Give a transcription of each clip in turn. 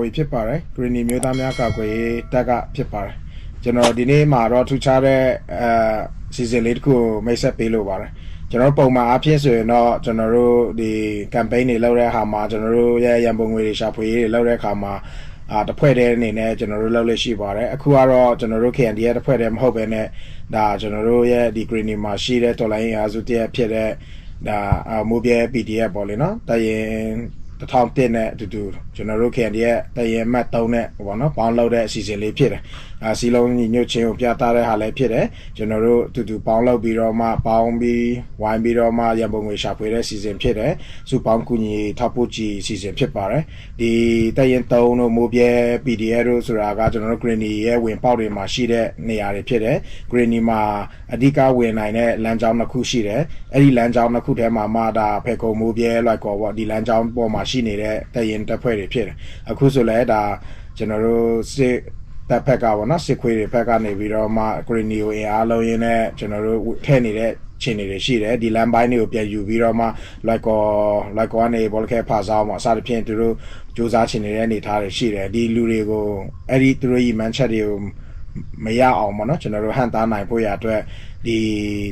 ဝေဖြစ်ပါတယ်ဂရီနီမျိုးသားများကာကွယ်ရေးတပ်ကဖြစ်ပါတယ်ကျွန်တော်ဒီနေ့မှာတော့ထူးခြားတဲ့အဲစီစဉ်လေးတစ်ခုကိုမိတ်ဆက်ပေးလို့ပါတယ်ကျွန်တော်တို့ပုံမှန်အားဖြင့်ဆိုရင်တော့ကျွန်တော်တို့ဒီ campaign တွေလုပ်တဲ့အခါမှာကျွန်တော်တို့ရဲ့ရန်ပုံငွေတွေရှာဖွေရေးတွေလုပ်တဲ့အခါမှာအာတစ်ဖွဲ့တည်းအနေနဲ့ကျွန်တော်တို့လုပ်လို့ရှိပါတယ်အခုကတော့ကျွန်တော်တို့ KND ရဲ့တစ်ဖွဲ့တည်းမဟုတ်ဘဲနဲ့ဒါကျွန်တော်တို့ရဲ့ဒီ green မှာရှိတဲ့တော်လိုင်းအားစုတည်းဖြစ်တဲ့ဒါအာမိုးပြဲ PDF ပေါ့လေနော်တရင် 1001နဲ့အတူတူကျွန်တော်တို့ KND ရဲ့တရင်မှတ်3နဲ့ပေါ့နော်ပေါင်းလုပ်တဲ့အစီအစဉ်လေးဖြစ်တယ် အာစီလုံးညီညွတ်ချင်းကိုပြသတဲ့ဟာလည်းဖြစ်တယ်ကျွန်တော်တို့အတူတူပေါင်းလုပ်ပြီးတော့မှပေါင်းပြီးဝိုင်းပြီးတော့မှရန်ပုံငွေရှာဖွေတဲ့စီစဉ်ဖြစ်တယ်စုပေါင်းကူညီထောက်ပို့ကြည့်စီစဉ်ဖြစ်ပါတယ်ဒီတရင်3တို့မိုးပြဲ PDF တို့ဆိုတာကကျွန်တော်တို့ Greeny ရဲ့ဝင်ပေါက်တွေမှာရှိတဲ့နေရာတွေဖြစ်တယ် Greeny မှာအဓိကဝင်နိုင်တဲ့လမ်းကြောင်းတစ်ခုရှိတယ်အဲ့ဒီလမ်းကြောင်းတစ်ခုထဲမှာမှဒါဖေကုံမိုးပြဲလိုက်ကောပေါ့ဒီလမ်းကြောင်းပေါ်မှာရှိနေတဲ့တရင်တပ်ဖွဲ့တွေဖြစ်တယ်အခုဆိုလဲဒါကျွန်တော်တို့စစ် တပ်ဖက်ကပေါ့နော်စစ်ခွေးတွေဖက်ကနေပြီးတော့မှ Greeny ကိုအင်အားလုံးရင်းနဲ့ကျွန်တော်တို့ထည့်နေတဲ့ခြေနေတွေရှိတယ်ဒီလမ်းပိုင်းတွေကိုပြန်ယူပြီးတော့မှလိုက်ကောလိုက်ကောကနေဘောလခဲဖာဆောင်မှာအစသဖြင့်သူတို့စူးစမ်းချင်နေတဲ့အနေအထားတွေရှိတယ်ဒီလူတွေကိုအဲ့ဒီသူတို့ကြီးမန်ချက်တွေကိုမရအောင်ပေါ့နော်ကျွန်တော်တို့ဟန်တားနိုင်ဖို့ရအတွက်ဒီ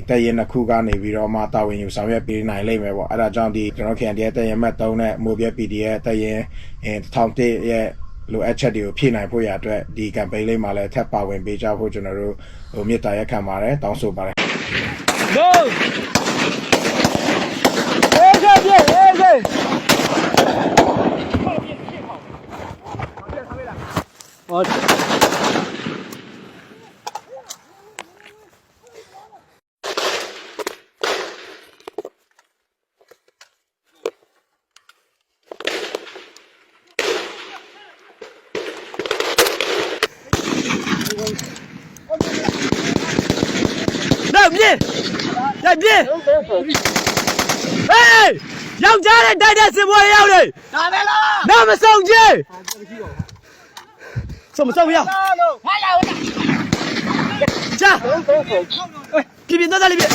တရင်တစ်ခုကနေပြီးတော့မှတာဝန်ယူဆောင်ရွက်ပေးနိုင်လိမ့်မယ်ပေါ့အဲ့ဒါကြောင့်ဒီကျွန်တော် KND ရဲ့တရင်မှတ်3နဲ့ Mobile PD ရဲ့တရင်အဲ1001ရဲ့ လိုအပ်ချက်တွေကိုဖြည့်နိုင်ဖို့ရအတွက်ဒီ campaign လေးမှာလည်းထပ်ပါဝင်ပေးကြဖို့ကျွန်တော်တို့ဟိုမြေတားရက်ခံပါတယ်တောင်းဆိုပါတယ် Go! Ê, ê, ê, ê, ê. ဟောတော့ပြေးရပြေး ဟေးယောက်ျားနဲ့တိုက်တဲ့စင်ပွဲရောက်လေဒါပဲလားနာမဆောင်ကြီးစုံမဆောင်ရအောင်ဟာလာဟုတ်လားကြာပြပြတော့တယ်ပြ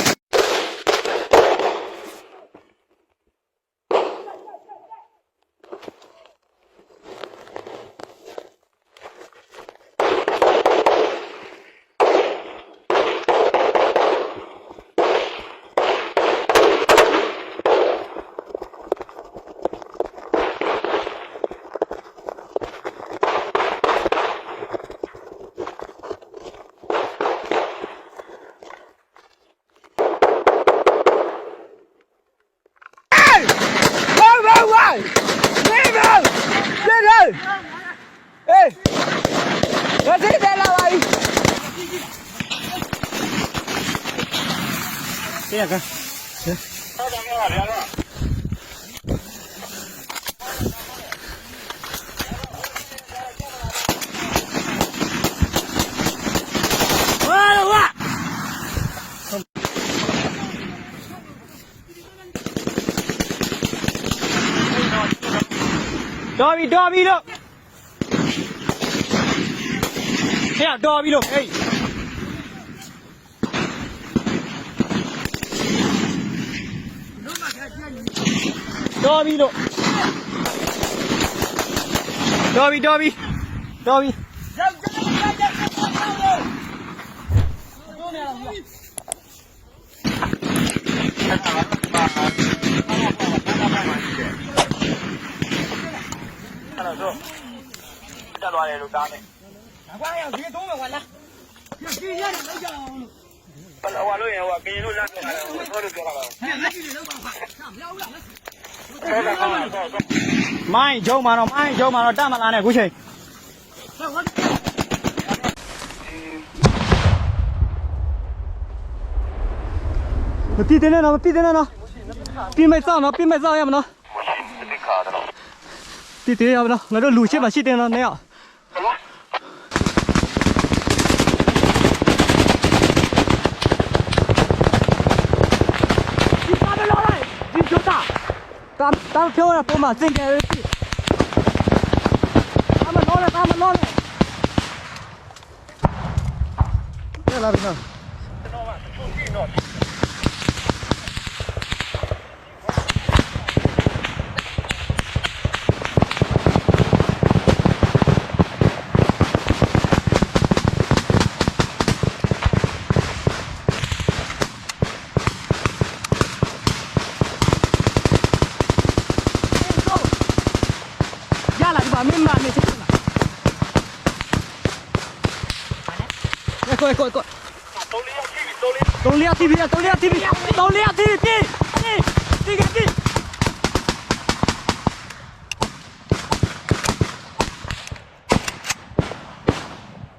ဝိုင်းဝိုင်းဝိုင်းနေပါ နေနေဟေးဒါသိတယ်လားဝိုင်းတရားကဝါဝါ တော်ပြီတော်ပြီလို့ဟဲ့တော်ပြီလို့ဟေးတော်ပြီလို့တော်ပြီတော်ပြီတော်ပြီ မိုင်းဂျုံမှာတော့မိုင်းဂျုံမှာတော့တတ်မလားနဲ့ခုချိန်မပြည့်တဲ့နော်မပြည့်တဲ့နော်ပြင်းမဲ့စောင်းနော်ပြင်းမဲ့စောင်းရမနော်ပြည့်တဲ့ရမနော်ငါတို့ tí tí đâu? Nó được lùi chết vào chết nó nè. Ạ tam tam kêu là tôi mà xin cái tam mà nó này tam mà nó này. Đây là gì nào ရပြီအမလို့လည်းအမလို့လည်းရလာပြီနော်ကိုကိုကိုသုံးလေးတီးပြီသုံးလေးတီးပြီသုံးလေးတီးပြီတီးတီးတီးကတီး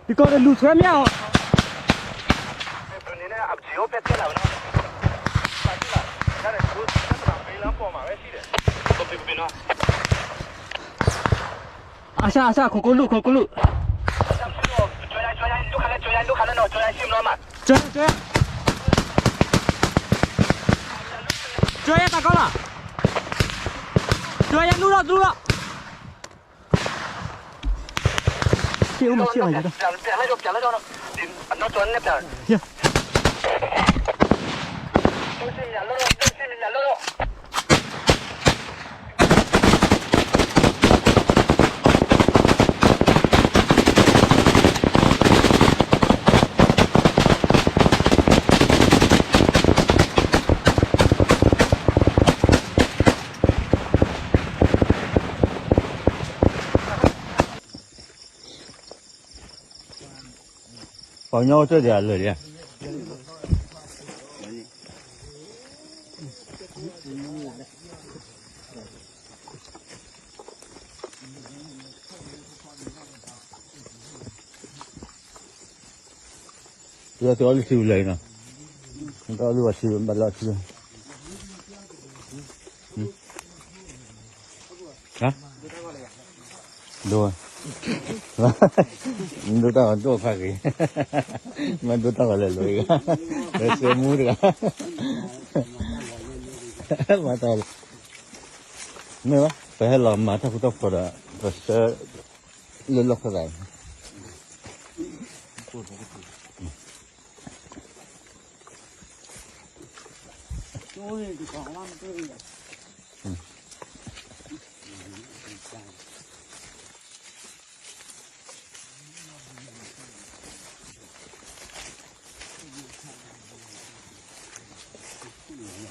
ဒီကောလူဆွဲမြောက်နေနဲ့အဂျီယိုဖက်ထလာနော်ပါတိလာဒါနဲ့ကိုစက်တာမေးလမ်းပေါ်မှာပဲရှိတယ်တော့ပြပြနော်အာရှာအာရှာကိုကိုလူကိုကိုလူကျွေးလိုက်ကျွေး လိုက်လူခါလဲကျွေးလိုက်လူခါလဲတော့ကျွေးလိုက်ရှိမလို့မှာကျွဲကျွဲကျွဲရတာကောလားကျွဲရလူတော့လူတော့ရှင်းဦးမရှင်းအောင်ရ ပေါညောတက်ကြလို့ရဒီတော့လေးစီလိုက်နော်တော့လို့စီမလာစီဟမ် ဟာလောမတို့တော့တော့ဖာကြီးမတို့တော့လည်းလို့ရဒါစေမှုရမတော်မေဝဘယ်လာမတာကတော့ဖ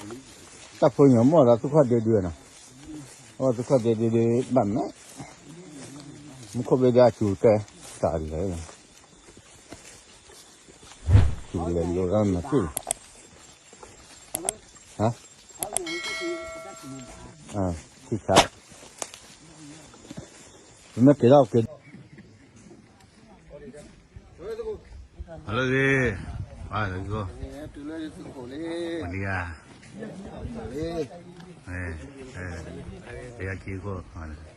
ရဘစလလောခရိုင်တပ်ဖွညာမောတာသူခတ်တဲ့တွေ့နော်ဟောသူခတ်တဲ့တဲ့ဗမ်းနော်မခုပဲကြချူတဲ့တာလေချူလေလောရမ်းမသိဟာအာသိစားမပြေ တော့ကဲ Halo sih. Wah, go. Malia. Eh, eh. Ya kiko.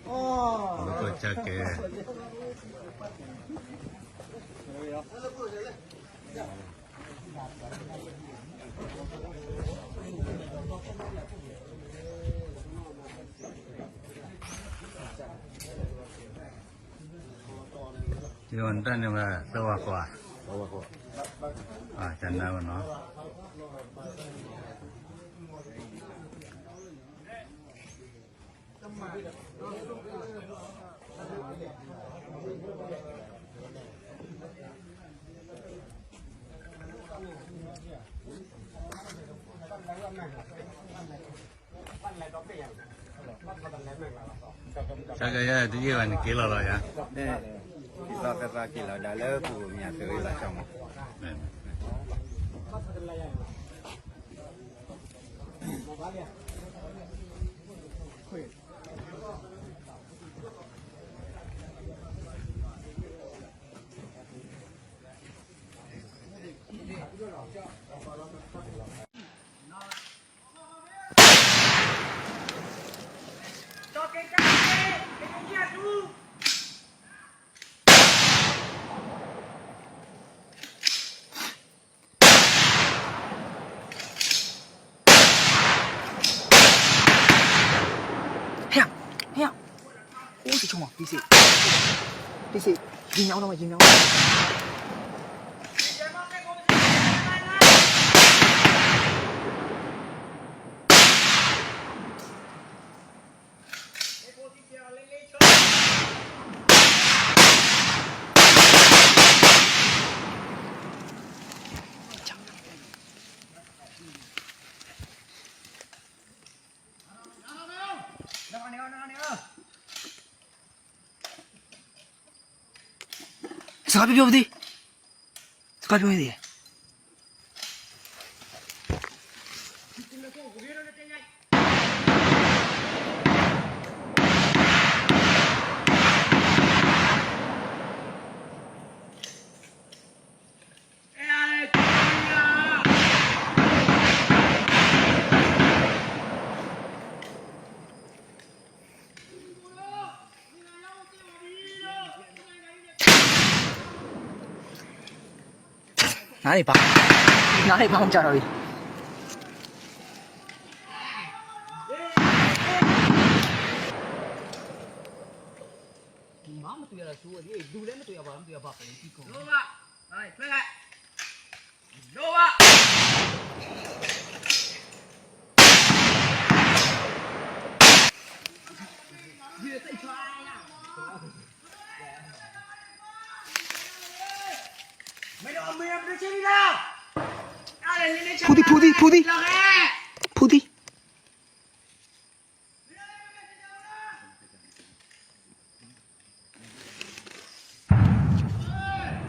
Oh. Ko chake. ဒီဝန်တန်နေမှာတော့ကွာတော့ကွာအာ ကျန်တာကနော် chắc cái thứ gì là kỹ là rồi à เนี่ พี่สิ พี่สิยิงน้องน่อยยิงน้อง ပြောပြောပါသေးစကားပြောနေတယ် နားနေပါနားနေပါအောင်ကြတော့ပြီမမတွေ့ရတာဆိုးတယ်လူလည်းမတွေ့ရပါဘူးမတွေ့ရပါဘူးဒီကောင်လောပါဟိုင်ထွက်လိုက်လောပါ ဖူဒီဖူဒီဖူဒီဖူဒီ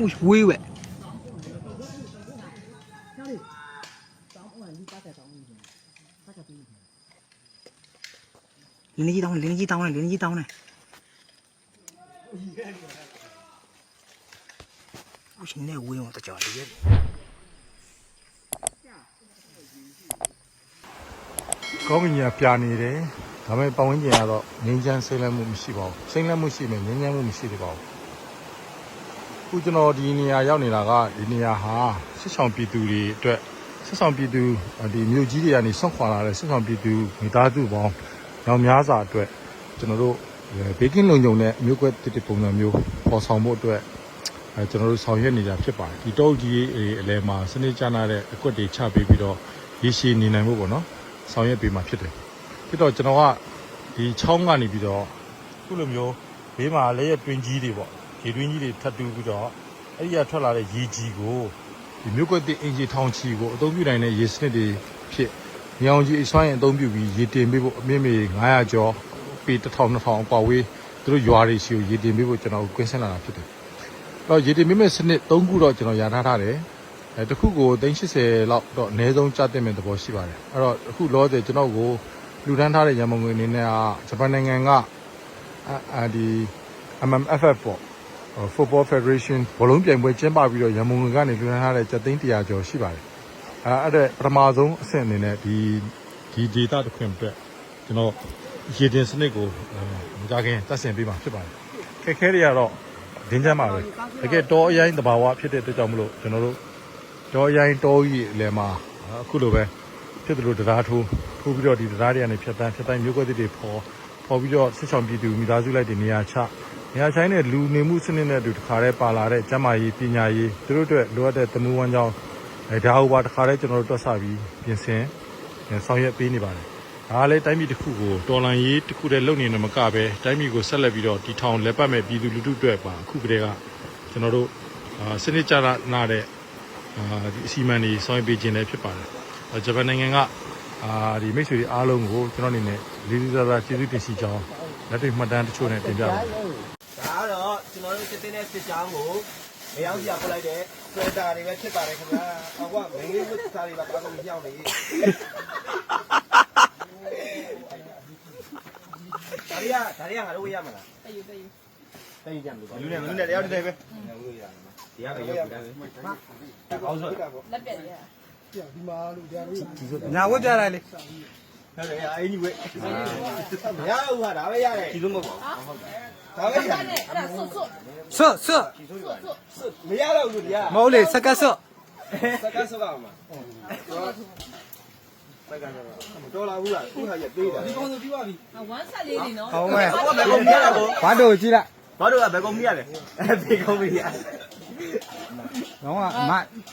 ဦးဝေးဝဲလင်းကြီးတောင်းလင်းကြီးတောင်းလင်းကြီးတောင်းနေဦးရှင်နဲ့ဝေးအောင်တကြော်လေးရဲ့ကောင်းကင်ကြီးကပြနေတယ်ဒါပေမဲ့ပတ်ဝန်းကျင်ကတော့ငြိမ်းချမ်းစိမ့်လန့်မှုမရှိပါဘူးစိမ့်လန့်မှုရှိမယ်ငြိမ်းချမ်းမှုမရှိသေးပါဘူး ခုကျွန်တော်ဒီနေရာရောက်နေတာကဒီနေရာဟာစစ်ဆောင်ပြည်သူတွေအတွက်စစ်ဆောင်ပြည်သူဒီမြို့ကြီးတွေကနေဆွန့်ခွာလာတဲ့စစ်ဆောင်ပြည်သူမိသားစုပေါင်းရောင်များစွာအတွက်ကျွန်တော်တို့ဘေးကင်းလုံခြုံတဲ့မြို့ကွက်တစ်တစ်ပုံစံမျိုးပေါ်ဆောင်ဖို့အတွက်အဲကျွန်တော်တို့ဆောင်ရွက်နေကြဖြစ်ပါတယ်ဒီတောကြီးအလဲမှာစနစ်ကျနာတဲ့အကွက်တွေချပေးပြီးတော့ရေရှည်နေနိုင်ဖို့ပေါ့နော်ဆောင်ရွက်ပေးမှာဖြစ်တယ်ဖြစ်တော့ကျွန်တော်ကဒီချောင်းကနေပြီးတော့ခုလိုမျိုးဘေးမှာလည်းရတွင်းကြီးတွေပေါ့ ရေတွင်းကြီးတွေထပ်တူးပြီးတော့အဲ့ဒီကထွက်လာတဲ့ရေကြီးကိုဒီမြို့ကွက်တဲ့အင်ဂျီထောင်ချီကိုအသုံးပြုနိုင်တဲ့ရေစနစ်တွေဖြစ်မြောင်ကြီးအစွမ်းရင်အသုံးပြုပြီးရေတင်ပေးဖို့အမြင့်မေ900ကျော်ပေ1000 2000အကွာဝေးသူတို့ရွာတွေရှိကိုရေတင်ပေးဖို့ကျွန်တော်ကွင်းဆင်းလာတာဖြစ်တယ်အဲ့တော့ရေတင်ပေးမဲ့စနစ်၃ခုတော့ကျွန်တော်ယာထားထားတယ်အဲတစ်ခုကို380လောက်တော့အနည်းဆုံးကျတဲ့မဲ့သဘောရှိပါတယ်အဲ့တော့အခုလောဆယ်ကျွန်တော်ကိုလူတန်းထားတဲ့ရန်ပုံငွေအနေနဲ့ကဂျပန်နိုင်ငံကအာအာဒီ MMFF ပေါ့ဟို Football Federation ဘောလုံးပြိုင်ပွဲကျင်းပပြီးတော့ရန်ပုံငွေကနေလူတန်းထားတဲ့ကျပ်သိန်း100ကျော်ရှိပါတယ်အဲအဲ့ဒါပထမဆုံးအဆင့်အနေနဲ့ဒီဒီ data တစ်ခွင်အတွက်ကျွန်တော်ရေတင်စနစ်ကိုအဲမကြခင်တက်ဆင်ပေးမှာဖြစ်ပါတယ်ခက်ခဲတွေကတော့ဒင်းချမ်းပါပဲတကယ်တောအရင်တဘာဝဖြစ်တဲ့အတွက်ကြောင့်မလို့ကျွန်တော်တို့တောရိုင်းတောကြီးအလယ်မှာအခုလိုပဲဖြစ်တယ်လို့တရားထိုးထိုးပြီးတော့ဒီတရားတွေကနေဖြတ်တန်းဖြတ်တိုင်းမျိုးကွက်တွေပေါ်ပေါ်ပြီးတော့စစ်ဆောင်ပြည်သူမိသားစုလိုက်တွေနေရာချ နေရာချိုင်းတဲ့လူနေမှုစနစ်နဲ့အတူတခါတည်းပါလာတဲ့ကျန်းမာရေးပညာရေးသူတို့အတွက်လိုအပ်တဲ့သမူးဝမ်းကြောင်းအဲဒါဟိုပါတခါတည်းကျွန်တော်တို့တွက်ဆပြီးပြင်ဆင်ဆောင်ရွက်ပေးနေပါတယ်ဒါကလည်းတိုင်းပြည်တစ်ခုကိုတော်လန်ရေးတစ်ခုတည်းလုပ်နေတယ်မကပဲတိုင်းပြည်ကိုဆက်လက်ပြီးတော့တီထောင်လက်ပတ်မဲ့ပြည်သူလူထုအတွက်ပါအခုကတည်းကကျွန်တော်တို့အာစနစ်ကြနာတဲ့အာဒီအစီအမံတွေဆောင်ရွက်ပေးခြင်းလည်းဖြစ်ပါတယ်။အဲဂျပန်နိုင်ငံကအာဒီမိတ်ဆွေတွေအားလုံးကိုကျွန်တော်အနေနဲ့လေးလေးစားစားကျေးဇူးတင်ရှိကြောင်းလက်တွေ့မှတ်တမ်းတချို့နဲ့တင်ပြပါမယ်။ ဒါကတော့ကျွန်တော်တို့ စစ်တင်းတဲ့စစ်ကြောင်းကိုမရောက်ပြပို့လိုက်တဲ့ဆွဲတာတွေပဲဖြစ်ပါတယ်ခင်ဗျာ။ဟောကမင်းလေးဝတ်စားတွေပါပါကုန်ပြောင်းနေ။ဒါရီယာဒါရီယာငါတို့ဝေးရမလား။တယူတယူတယူကြမလို့လူနဲ့လူနဲ့တယောက်တည်းပဲ။ဒီကပဲရောက်ပြီ။ဒါကောင်းဆိုလက်ပြက်ရ။ညာဝတ်ပြလိုက်လေ။ ဟုတ်တယ်အင်းကြီးဝဲ။မရဘူးဟာဒါပဲရတယ်။ဒီလိုမဟုတ်ပါဘူး။ဒါပဲရတယ်အဲ့ဒါဆွတ်ဆွတ်ဆွတ်ဆွတ်ဆွတ်။မရတော့ဘူးတရားမဟုတ်လေစကတ်ဆွတ်။စကားစကားမှာ။စကားစကားမတော်လာဘူးလား။ခုဟာရသေးတာ။ဒီကောင်ဆိုပြီးပါပြီဝမ်းဆက်လေးတွေနော်ဟောမဲ။ဟောဘယ်ကောင်မြရတာကိုဘာတို့ကြည့်လိုက်။ဘာတို့ကဘယ်ကောင်မြရလဲ။အဲဘေကောင်မြရ။တော့ကမ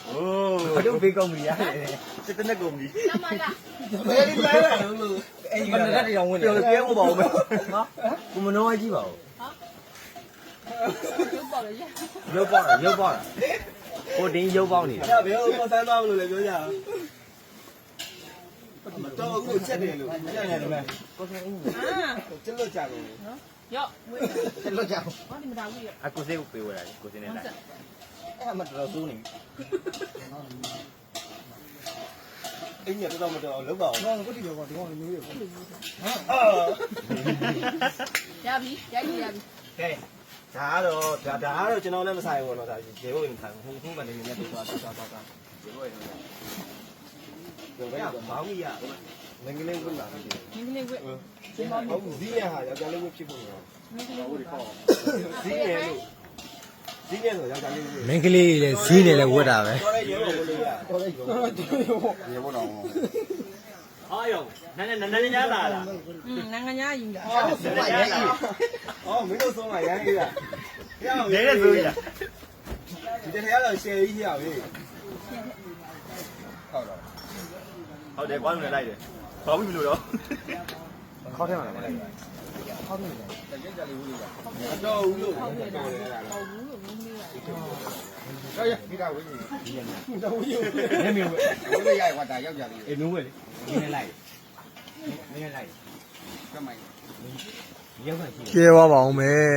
အိုးဘာတို့ဘေကောင်မြရတယ်။စစ်တဲ့ကောင်မြနမလာ။ ဘယ်လိုလဲလို့အဲ့ဒီကတော့တရားဝင်တယ်။ပြောပြောမပါဘူး။နော်။ကိုမနှောင်းကြည့်ပါဦးရုပ်ပေါ်လေရ။ရုပ်ပေါက်ရုပ်ပေါက်။ကိုတင်းရုပ်ပေါက်နေတာ။ဘယ်လိုမဆန်းသွားဘူးလို့လည်းပြောကြအောင်။မတော်ဘူးချက်တယ်လို့ညံ့တယ်မယ်။ကိုစင်းအင်းအာကျလွတ်ကြကုန်ရော့ဝေးကျလွတ်ကြကုန်ဟောဒီမတာဘူးရော့အကိုစေးကိုပေးဝဲတာလေကိုစေးနဲ့လိုက်ဆက်အဲ့မှတော်တော်စိုးနေ အင်းညတော်တော်မတော်လောက်ပါအောင်ရပြီရပြီရပြီရပြီကဲဒါကတော့ဒါဒါကတော့ကျွန်တော်လည်းမဆိုင်ဘူးတော့ဒါရေဘုတ်ရင်မဆိုင်ဘူးခုမှလည်းနည်းနည်းတော့သွားသွားသွားရေဘုတ်ရင်တော့ဘယ်တော့ဘောင်းကြီးရငငလေးဝင်လာတယ်မင်းကလေးဝက်ဟုတ်ဘူးဒီရဟာယောက်ျားလေးဝဖြစ်ဖို့ရောမင်းကလေးဝက်ဒီရလို့ ဒီရဆိုယောက်ျားလေးဝမင်းကလေးလည်းဈေးနဲ့လည်းဝတ်တာပဲတော်ရဲရေဘုတ်လေးရတော်ရဲတော်ရဲရေဘုတ်တော်အားရောနည်းနည်းနည်းနည်းညားလာလားอืมနိုင်ငံညာယူတာအော်ဆုံးမရမ်းကြီးအော်မင်းတို့ဆုံးမရမ်းကြီးလားရအောင်ရဲဆိုရဒီတည်းကတော့ရှယ်ကြီးရပြီဟုတ်တယ်ကွာမလိုက်တယ်ဘာဘူးမလို့တော့ ခေါက်ထဲမှာလည်းမလိုက်ခေါက်ထဲမှာတကယ်ကြလေးဘူးလို့အတော်ဘူးလို့တော်တယ်လားဟုတ်ဘူးလို့မင်းကလေးကတော်ရဒီကဝင်းကြီးတော်ဘူးနေမျိုးပဲဘယ်လိုရရကွာဒါယောက်ျားလေးအေးမျိုးပဲလေနင်းလိုက်နင်းလိုက်ကမိုင်းရောက်ပါရှိကျဲသွားပါအောင်မယ်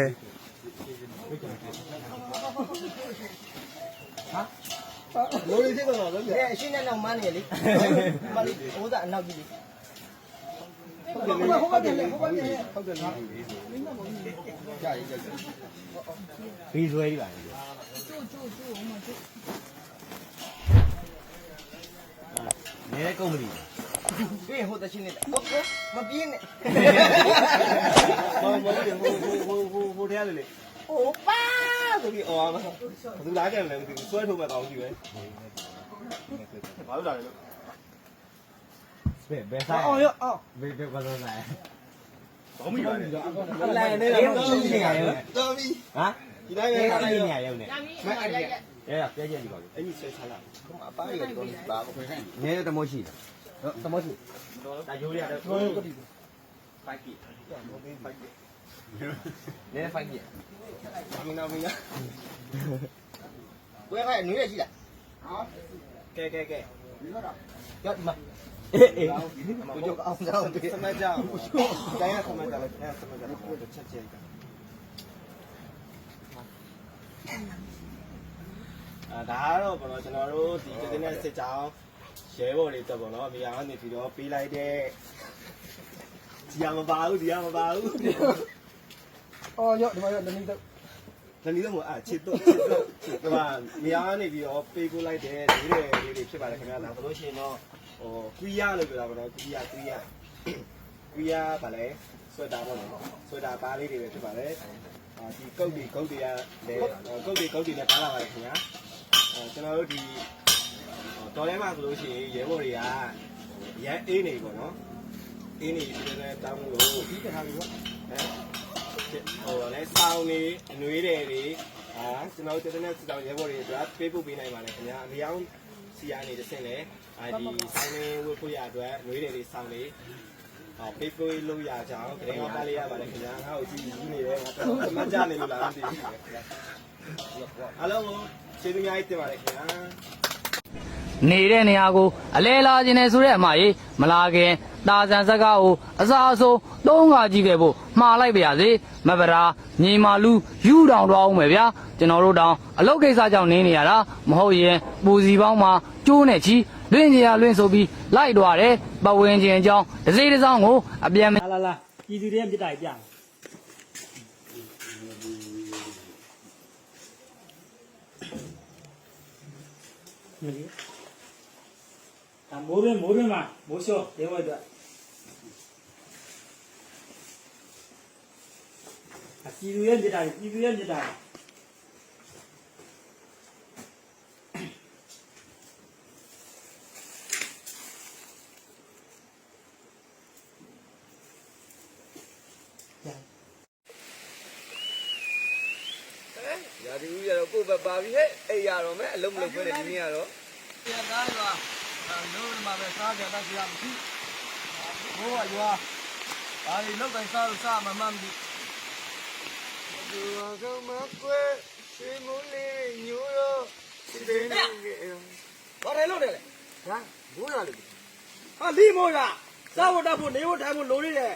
လိုလေးစစ်တော့လို့ပြအရှင်းနဲ့နောက်မန်းနေလေမလေးဟိုကအနောက်ကြီးလေ ဟုတ်တယ်ဟုတ်တယ်ဟုတ်တယ်ဟုတ်တယ်ကြာရကြာဘီဇွဲကြီးပါလေကျိုးကျိုးကျိုးဟိုမှာကျိုးနဲကုမ္ပဏီတွေ့ဟိုတချင်းနဲ့ဟိုကိုမပြင်းနဲ့ဟောမလို့ဟိုဟိုဟိုဟိုထဲလေလေဟိုပါဆိုပြီးအော်ပါသူလာကြတယ်လည်းမသိဘူးဆွဲထုတ်မဲ့ကောင်းကြီးပဲ ဘာလို့လာလဲလို့ဘယ်ဘယ်ဆိုင်အော်ရောအော်ဘယ်ဘယ်ဘာလို့လာလဲဘာမှမလုပ်ဘူးလာနေတော့တော်ပြီတော်ပြီဟမ်ဒီတိုင်းပဲအဲ့ဒီနေရာရောက်နေရပြီအဲ့ဒါလိုက်ရရဲပြည့်ကြည့်ပါဦးအဲ့ဒီဆွဲချလာအပားရီကတော့ဘာကိုခိုင်းနေတယ်တမိုးရှိတယ်တမိုးရှိဒါရိုးရတော့ဖိုက်ကတိဖိုက်ကီဖိုက်ကီနေဖိုက်ကီဒီနောက်မင်းဘယ်ခိုင်းနွေးရရှိလားကဲကဲကဲဒီတော့ရဒီမှာ အေးအေးကိုကြောက်အောင်ကြောက်တယ်စမကြောက်တိုင်းရစမကြောက်တယ်စမကြောက်တယ်ချက်ချက်အာဒါကတော့ဘောနော်ကျွန်တော်တို့ဒီတင်းနဲ့စစ်ကြောင်းရဲဘော်တွေတက်ပေါ့နော်အမေကနေပြီးတော့ပေးလိုက်တဲ့ဒီရမပါဘူးဒီရမပါဘူးအော်ရောဒီမှာရောလည်းနေတော့လနီတော့မအားချစ်တော့ချစ်တော့ချစ်တော့မြောင်းနေပြီးတော့ပေးကိုလိုက်တယ်ဒီလေလေးတွေဖြစ်ပါတယ်ခင်ဗျာဒါဆိုလို့ရှိရင်တော့ ဟိုကွီးရလို့ပြောတာပေါ့နော်ကွီးရကွီးရကွီးရဗာလဲဆွဲတာပေါ့နော်ဆွဲတာပါလေးတွေပဲဖြစ်ပါတယ်အာဒီကုတ်တွေကုတ်တွေကလည်းကုတ်တွေကုတ်တွေနဲ့ပါလာပါတယ်ခင်ဗျာအဲကျွန်တော်တို့ဒီတော်ထဲမှာဆိုလို့ရှိရင်ရဲဘော်တွေကရမ်းအေးနေပေါ့နော်အေးနေပြီးတော့တောင်းလို့ဒီကထားပြီးတော့အဲဟိုလည်းစောင်းနေအနွေးတယ်တွေအာကျွန်တော်တို့တက်တဲ့စတောင်ရဲဘော်တွေအတွက်ပေးပို့ပေးနိုင်ပါတယ်ခင်ဗျာအမေအောင်စီယာနေတစ်ဆင့်လေ အာဒီစောင်းနေဝတ်ဖို့ရအတွက်အနွေးတယ်တွေစောင်းနေအော်ပေးပို့လို့ရကြအောင်ကြင်အောင်ပါလေးရပါတယ်ခင်ဗျာငါ့ကိုကြည့်ကြည့်နေတယ်ငါတော့မကြနေလို့လားမသိဘူးအားလုံးကိုကျေးဇူးများတင်ပါတယ်ခင်ဗျာနေတဲ့နေရာကိုအလဲလာခြင်းနဲ့ဆိုတဲ့အမှားကြီးမလာခင်တာဇန်ဇက်ကကိုအစာအဆိုးသုံးခါကြည့်ခဲ့ဖို့မှားလိုက်ပါရစေမဗရာညီမာလူယူတောင်တော့အောင်မယ်ဗျာကျွန်တော်တို့တောင်အလုတ်ကိစ္စကြောင့်နေနေရတာမဟုတ်ရင်ပူစီပေါင်းမှာကျိုးနဲ့ချီ လွင့်ကြရလွင့်ဆိုပြီးလိုက်သွားတယ်ပဝင်ခြင်းအကြောင်းတစ်စိတစ်စောင်းကိုအပြန်လာလာလာပြည်သူတွေကပြစ်တာကြမယ်မလေးဒါမိုးရင်းမိုးရင်းမှာမိုးလျှော့ရဲဝဲအတွက်အပြည်သူရဲ့ပြစ်တာပြည်သူရဲ့ပြစ်တာရာဒီဦးရတော့ကိုယ် ပဲပါပြီဟဲ့အိယာတော့မဲအလုံးမလုံးခွဲတဲ့ဒီနေ့ကတော့ရကားရွာလုံးမှာပဲစားကြတာကြရမရှိဘိုးကရွာဘာလို့လောက်တိုင်းစားလို့စားမှမမှန်ဘူးသူကမကွဲရွှေမိုးလေးညိုးတော့စီတဲ့နေကြဘာတယ်လို့တယ်လဲဟာဘိုးရလို့ဟာလီမိုးလားစားဖို့တက်ဖို့နေဖို့ထိုင်ဖို့လိုနေတယ်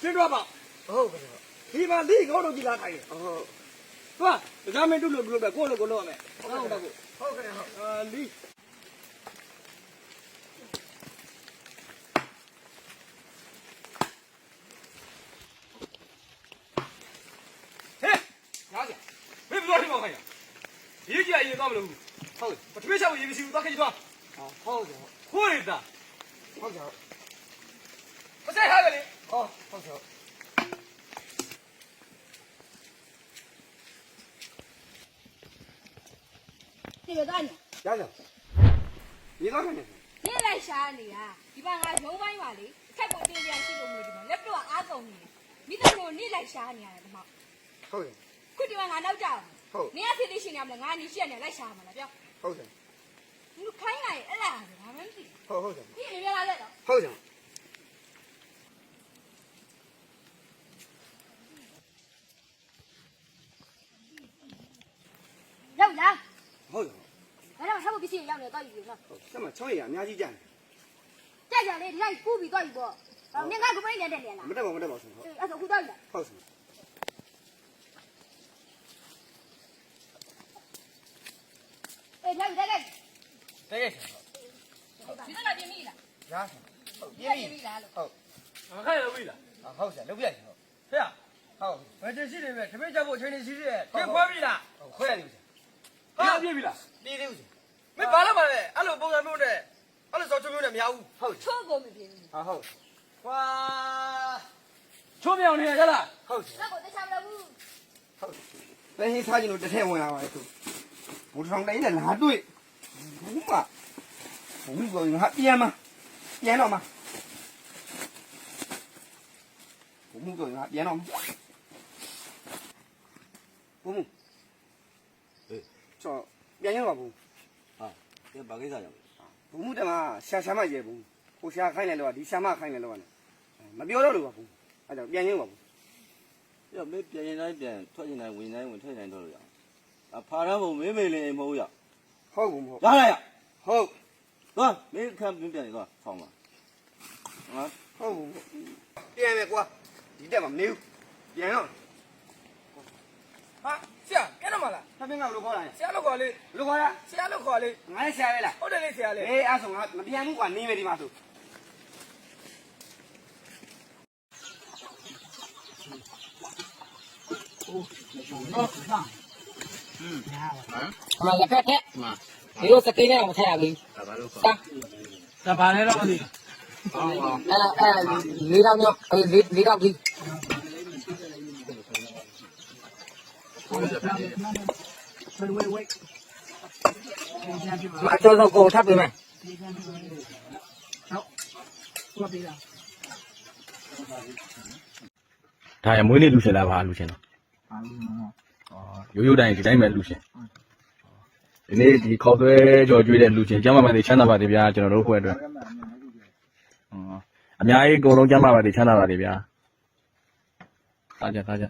ရှင်းတော့ပါဟုတ်ကဲ့ဒီမှာလီကောင်းတော့ကြည်လာခိုင်းတယ်ဟုတ်ဟ သွားဒါမင်းတို့လို့တို့ပဲကိုလို့ကိုလို့ရမယ်ဟုတ်တော့ကိုဟုတ်ကဲ့ဟုတ်အာလီဟဲ့ညာကြဘယ်ဘယ်လိုမှမခိုင်းရရေးကြရေးတော့မလို့ဟုတ်ပထမချက်ကိုရေးမရှိဘူးသွားခကြီးသွားဟုတ်ကဲ့ခိုးရတာဟုတ်ကဲ့မဆက်ထားပဲလေဟောဟုတ်ကဲ့ ဒီလိုတော့ညရကြဒီတော့နေနေလိုက်ရှာနေတာဒီပါငါရုံးပိုင်းပါလေခက်ပေါ်တင်ပြရှိလို့မလို့ဒီမှာလက်တော့အားကုန်နေမိသားစုနေလိုက်ရှာနေရတယ်ဒီမှာဟုတ်ကဲ့ခုဒီမှာငါနောက်ကြအောင်ဟုတ်နေရဖြစ်သိရှင်နေမလားငါနေရှက်နေလိုက်ရှာမှာလားပြောဟုတ်ကဲ့လူခိုင်းလာရဲ့အဲ့လားဒါမှမသိဟုတ်ဟုတ်ကဲ့ဘူးဒီနေပြလာလက်တော့ဟုတ်ကဲ့ရောက်လားဟုတ်ကဲ့ ဒါတော့ဆက်ဖို့ပစ္စည်းရောက်နေတော့ယူနော်ဟုတ်ဆက်မချောင်းရအများကြီးကြတယ်ကြက်ကြလေဒီလိုက်ကူးပြီးတော့ယူပေါ့ဟောနေငါကပိတ်နေတဲ့နေလားမတက်ပါမတက်ပါဆိုဟုတ်အဲ့ဆိုခုတော့ယူလားဟုတ်ဆိုအေးလိုက်လိုက်လိုက်တကယ်ဒီတော့ပြင်မိလားရပြင်မိလားလို့မခိုင်းလို့ပြီလားဟုတ်တယ်လုပ်ပြရဟုတ်ဖေရဟုတ်ဘယ်တရှိနေပဲတပည့်ကြဖို့အချိန်နေရှိသေးတယ်ပြင်ခွဲပြီလားခွဲရတယ်ဟာပြည့်ပြီလားဒီသေးဦး မင်းဘာလဲပါလဲအဲ့လိုပုံစံမျိုးနဲ့အဲ့လိုစောချုံမျိုးနဲ့မရဘူးဟုတ်ချိုးကုန်မပြင်ဘူးဟာဟုတ်ကွာချိုးမြောင်နေရကြလားဟုတ်ဆက်ကိုတခြားမလုပ်ဘူးဟုတ်လည်းဟင်းစားကြည့်လို့တစ်ထည့်ဝင်လာပါလေသူဘူထောင်တိုင်းနဲ့လာတွေ့ဘူးမဘူးဆိုရင်ဟာပြန်မပြန်တော့မဘူးဆိုရင်ဟာပြန်တော့မဘူးအေးချောပြန်ရပါဘူး ဒီဘာကိစ္စကြောင့်ဘုံမှုတမရှာရှာမရဲဘူးကိုရှာခိုင်းလိုက်တော့ဒီရှာမခိုင်းလိုက်တော့မပြောတော့လို့ပါဘူးအဲကြောင့်ပြန်ရပါဘူးရမေးပြန်ရင်တိုင်းပြန်ထွက်ရင်တိုင်းဝင်တိုင်းဝင်ထွက်ရင်တိုင်းတော့လို့ရအဖာရဘုံမေးမေးလေးအိမ်မဟုတ်ရဟုတ်ဘူးမဟုတ်ရရရဟုတ်သွားမေးခံပြပြန်သွားဆောင်းပါဟာဟုတ်ဘူးပြန်မယ်ကွာဒီတက်မှာမနေဘူးပြန်တော့ဟာ ဆရာကဲတော့မလားဖဖင်းကဘယ်လိုခေါ်လာလဲဆရာလို့ခေါ်လေဘယ်လိုခေါ်ရဆရာလို့ခေါ်လေငါလည်းရှာရဲလားဟုတ်တယ်လေဆရာလေအေးအဲ့ဆိုငါမပြန်ဘူးကွာနေမယ်ဒီမှာဆိုအမလက်ဖက်ထက်ဒီလိုစကိန်းနဲ့မထည့်ရဘူးဒါဘာလဲတော့မသိအဲ့အဲ့လေးတော့မျိုးလေးလေးတော့ပြီးမတော်တော့ကို ထပ်ပြီမယ်ဒါရမွေးနေ့လူရှင်လားဘာလူရှင်လဲရိုးရိုးတိုင်းဒီတိုင်းပဲလူရှင်ဒီနေ့ဒီခေါက်သွဲကြော်ကျွေးတဲ့လူရှင်ကျမ်းမာပါသေးချမ်းသာပါသေးဗျာကျွန်တော်တို့ဖွဲ့အတွက်အများကြီးအကုန်လုံးကျမ်းမာပါသေးချမ်းသာပါသေးဗျာသားကြသားကြ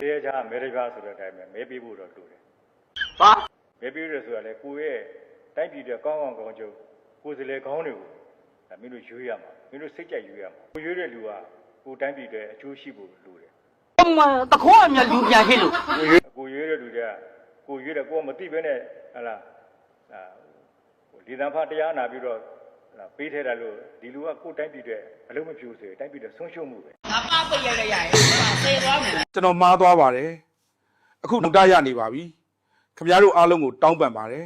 တရားချာအမေရိကဆိုတဲ့အတိုင်းပဲမဲပေးဖို့တော့လိုတယ်ဟာမဲပေးရဆိုတာလေကိုယ့်ရဲ့တိုက်ပြည်တဲ့ကောင်းကောင်းကောင်းကျုပ်ကိုယ်စလေကောင်းတွေကိုဒါမင်းတို့ရွေးရမှာမင်းတို့စိတ်ကြိုက်ရွေးရမှာကိုရွေးတဲ့လူကကိုယ်တိုက်ပြည်တဲ့အကျိုးရှိဖို့လိုတယ်ပုံမှန်တခေါအမြလူပြန်ဟစ်လို့ကိုရွေးတဲ့လူတွေကကိုရွေးတဲ့ကိုကမသိဘဲနဲ့ဟလာအာဟိုလေတံဖတရားနာပြီးတော့ဟလာပေးထဲတာလို့ဒီလူကကိုယ်တိုက်ပြည်တဲ့အလုံးမဖြူဆိုရင်တိုက်ပြ ည်တဲ့ဆုံးရှုံးမှုပဲကျွန်တော်မှားသွားပါတယ်အခုမူတရရနေပါပြီခင်ဗျားတို့အားလုံးကိုတောင်းပန်ပါတယ်